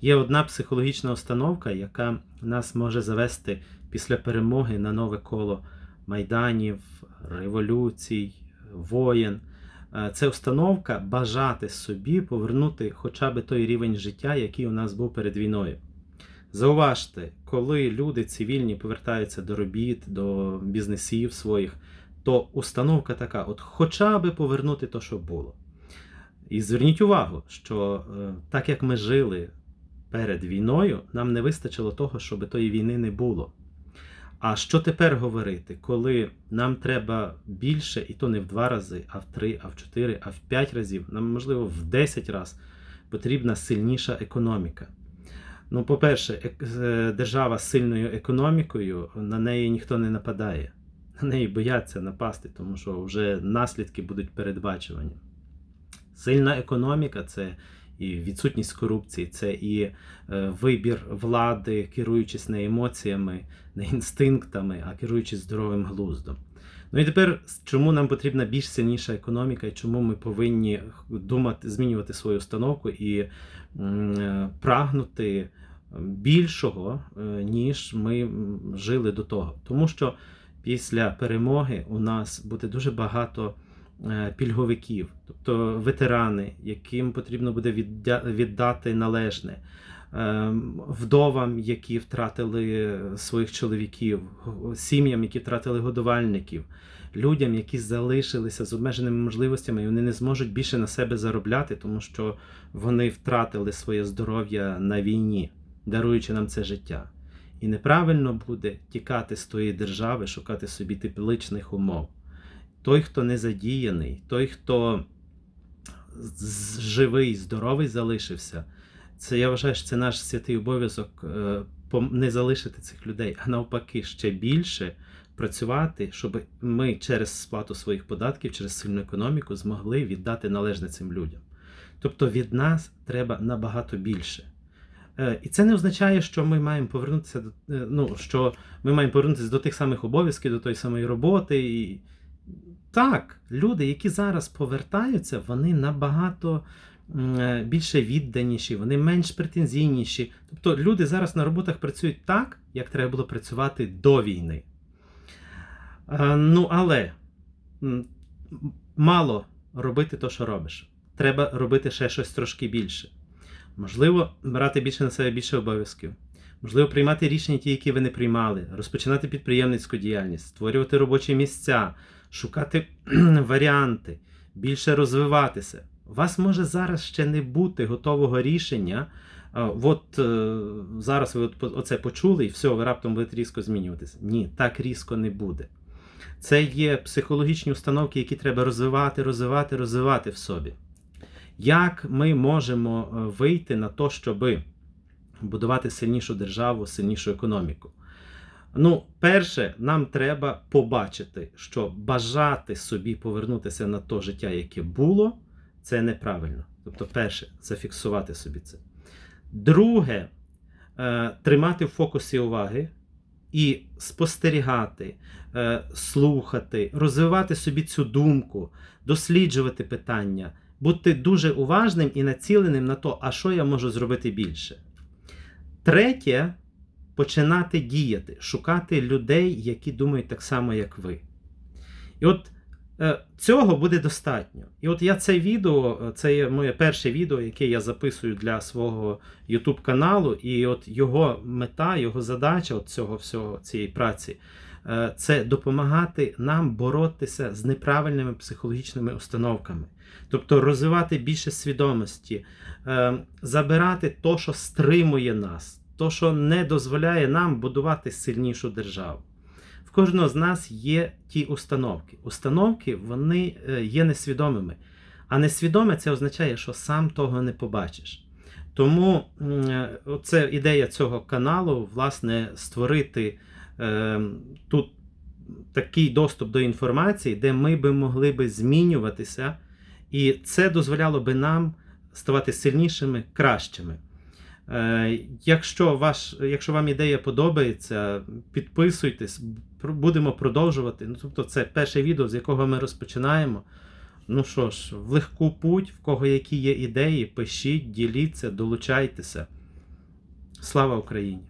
Є одна психологічна установка, яка нас може завести після перемоги на нове коло майданів, революцій, воєн. Е, Це установка бажати собі повернути хоча б той рівень життя, який у нас був перед війною. Зауважте, коли люди цивільні повертаються до робіт, до бізнесів своїх, то установка така: от хоча б повернути то, що було. І зверніть увагу, що е, так як ми жили перед війною, нам не вистачило того, щоб тої війни не було. А що тепер говорити, коли нам треба більше, і то не в два рази, а в три, а в чотири, а в п'ять разів, нам, можливо, в десять разів потрібна сильніша економіка. Ну, по-перше, е, держава з сильною економікою, на неї ніхто не нападає. На неї бояться напасти, тому що вже наслідки будуть передбачувані. Сильна економіка це і відсутність корупції, це і е, вибір влади, керуючись не емоціями, не інстинктами, а керуючись здоровим глуздом. Ну і тепер чому нам потрібна більш сильніша економіка, і чому ми повинні думати, змінювати свою установку і е, прагнути більшого, е, ніж ми жили до того. Тому що після перемоги у нас буде дуже багато пільговиків, тобто ветерани, яким потрібно буде віддати належне. е, Вдовам, які втратили своїх чоловіків, сім'ям, які втратили годувальників, людям, які залишилися з обмеженими можливостями, і вони не зможуть більше на себе заробляти, тому що вони втратили своє здоров'я на війні, даруючи нам це життя. І неправильно буде тікати з тої держави, шукати собі тепличних умов. Той, хто не задіяний, той, хто живий, здоровий залишився, це я вважаю, що це наш святий обов'язок е, не залишити цих людей, а навпаки, ще більше працювати, щоб ми через сплату своїх податків, через сильну економіку змогли віддати належне цим людям. Тобто від нас треба набагато більше. Е, І це не означає, що ми маємо повернутися до е, ну, що ми маємо повернутися до тих самих обов'язків, до тої самої роботи. І... Так, люди, які зараз повертаються, вони набагато е, більше відданіші, вони менш претензійніші. Тобто люди зараз на роботах працюють так, як треба було працювати до війни. Е, Ну, але мало робити те, що робиш. Треба робити ще щось трошки більше. Можливо, брати більше на себе більше обов'язків. Можливо, приймати рішення, ті, які ви не приймали, розпочинати підприємницьку діяльність, створювати робочі місця, шукати варіанти, більше розвиватися. У вас може зараз ще не бути готового рішення. От е, зараз ви оце почули, і все, ви раптом будете різко змінюватися. Ні, так різко не буде. Це є психологічні установки, які треба розвивати, розвивати, розвивати в собі. Як ми можемо е, вийти на те, щоби будувати сильнішу державу, сильнішу економіку? Ну, перше, нам треба побачити, що бажати собі повернутися на те життя, яке було, це неправильно. Тобто, перше, зафіксувати собі це. Друге, е, тримати в фокусі уваги і спостерігати, е, слухати, розвивати собі цю думку, досліджувати питання, бути дуже уважним і націленим на то, а що я можу зробити більше. Третє починати діяти, шукати людей, які думають так само, як ви. І от е, цього буде достатньо. І от я це відео, е, це є моє перше відео, яке я записую для свого YouTube каналу, і от його мета, його задача от цього всього цієї праці. е, Це допомагати нам боротися з неправильними психологічними установками, тобто розвивати більше свідомості, забирати то, що стримує нас, то, що не дозволяє нам будувати сильнішу державу. В кожного з нас є ті установки. Установки вони е, є несвідомими. А несвідоме це означає, що сам того не побачиш. Тому е, це ідея цього каналу, власне, створити е, тут такий доступ до інформації, де ми би могли би змінюватися, і це дозволяло би нам ставати сильнішими, кращими. Е, Якщо, ваш, якщо вам ідея подобається, підписуйтесь, будемо продовжувати. Ну, тобто, це перше відео, з якого ми розпочинаємо. Ну що ж, в легку путь, в кого які є ідеї, пишіть, діліться, долучайтеся. Слава Україні!